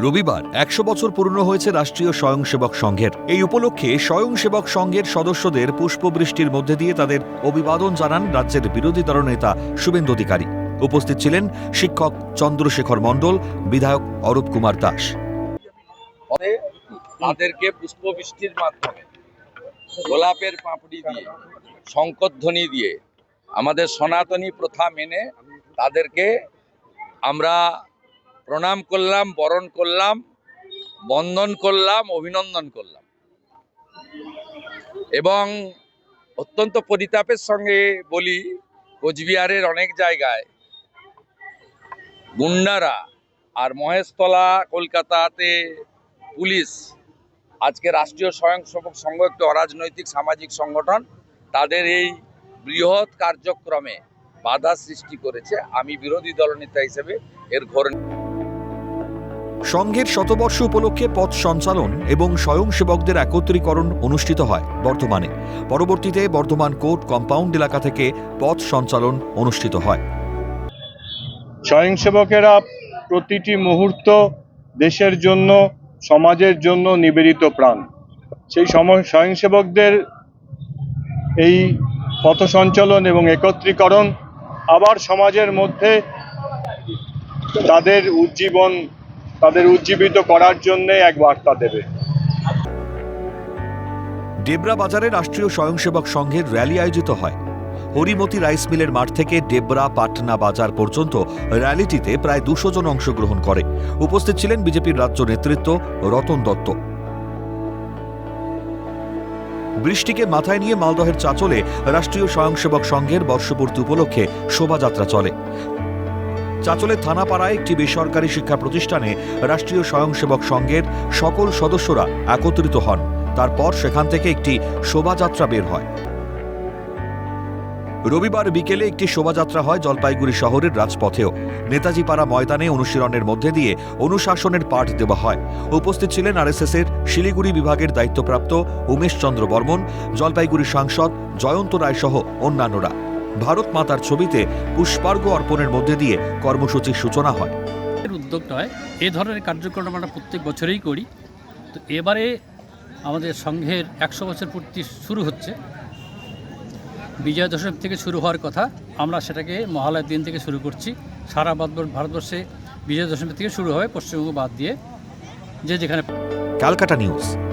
রবিবার একশো বছর পূর্ণ হয়েছে রাষ্ট্রীয় স্বয়ংসেবক সংঘের। এই উপলক্ষে স্বয়ংসেবক সংঘের সদস্যদের পুষ্পবৃষ্টির মধ্যে দিয়ে তাদের অভিবাদন জানান রাজ্যের বিরোধী দলনেতা শুভেন্দু অধিকারী। উপস্থিত ছিলেন শিক্ষক চন্দ্রশেখর মণ্ডল, বিধায়ক অরূপ কুমার দাস। তাদেরকে পুষ্পবৃষ্টির মাধ্যমে গোলাপের পাপড়ি দিয়ে শঙ্করধ্বনি দিয়ে, আমাদের সনাতনী প্রথা মেনে তাদেরকে আমরা প্রণাম করলাম, বরণ করলাম, বন্দন করলাম, অভিনন্দন করলাম। এবং অত্যন্ত পরিতাপের সঙ্গে বলি, কোচবিহারের অনেক জায়গায় গুন্ডারা আর মহেশতলা, কলকাতাতে পুলিশ, আজকে রাষ্ট্রীয় স্বয়ংসেবক সংঘ, একটি অরাজনৈতিক সামাজিক সংগঠন, তাদের এই বৃহৎ কার্যক্রমে বাধা সৃষ্টি করেছে। আমি বিরোধী দলনেতা হিসেবে এর ঘোর সংঘের শতবর্ষ উপলক্ষে পথ সঞ্চালন এবং স্বয়ংসেবকদের একত্রীকরণ অনুষ্ঠিত হয় বর্তমানে পরবর্তীতে বর্ধমান কোর্ট কম্পাউন্ড এলাকা থেকে পথ সঞ্চালন অনুষ্ঠিত হয়। স্বয়ংসেবকেরা প্রতিটি মুহূর্ত দেশের জন্য, সমাজের জন্য নিবেদিত প্রাণ। সেই সময় স্বয়ংসেবকদের এই পথ সঞ্চালন এবং একত্রীকরণ আবার সমাজের মধ্যে তাদের উজ্জীবন তাদের উজ্জীবিত করার জন্যে এক বার্তা দেবে। ডেবরা বাজারে রাষ্ট্রীয় স্বয়ংসেবক সংঘের র্যালি আয়োজিত হয়। হরিমতি রাইস মিলের মাঠ থেকে ডেবরা পাটনা বাজার পর্যন্ত র্যালিটিতে প্রায় দুশো জন অংশগ্রহণ করে। উপস্থিত ছিলেন বিজেপির রাজ্য নেতৃত্ব রতন দত্ত। বৃষ্টিকে মাথায় নিয়ে মালদহের চাচলে রাষ্ট্রীয় স্বয়ংসেবক সংঘের বর্ষপূর্তি উপলক্ষে শোভাযাত্রা চলে। চাচলে থানাপাড়ায় একটি বেসরকারি শিক্ষা প্রতিষ্ঠানে রাষ্ট্রীয় স্বয়ংসেবক সংঘের সকল সদস্যরা একত্রিত হন। তারপর সেখান থেকে একটি শোভাযাত্রা বের হয়। রবিবার বিকেলে একটি শোভাযাত্রা হয় জলপাইগুড়ি শহরের রাজপথেও। নেতাজি পাড়া ময়দানে অনুশীলনের মধ্যে দিয়ে অনুশাসনের পাঠ দেওয়া হয়। উপস্থিত ছিলেন আরএসএস এর শিলিগুড়ি বিভাগের দায়িত্বপ্রাপ্ত উমেশ চন্দ্র বর্মন, জলপাইগুড়ি সাংসদ জয়ন্ত রায় সহ অন্যান্যরা। ভারত মাতার ছবিতে পুষ্পার্ঘ্য অর্পণের মধ্যে দিয়ে কর্মসূচির সূচনা হয়। এর উদ্যোগ নয় এ ধরনের কার্যক্রম আমরা প্রত্যেক বছরেই করি। তো এবারে আমাদের সংঘের একশো বছর পূর্তি শুরু হচ্ছে। বিজয়া দশমী থেকে শুরু হওয়ার কথা আমরা সেটাকে মহালয়ার দিন থেকে শুরু করছি। সারা ভারতবর- ভারতবর্ষে বিজয়া দশমী থেকে শুরু হবে পশ্চিমবঙ্গ বাদ দিয়ে যে যেখানে ক্যালকাটা নিউজ।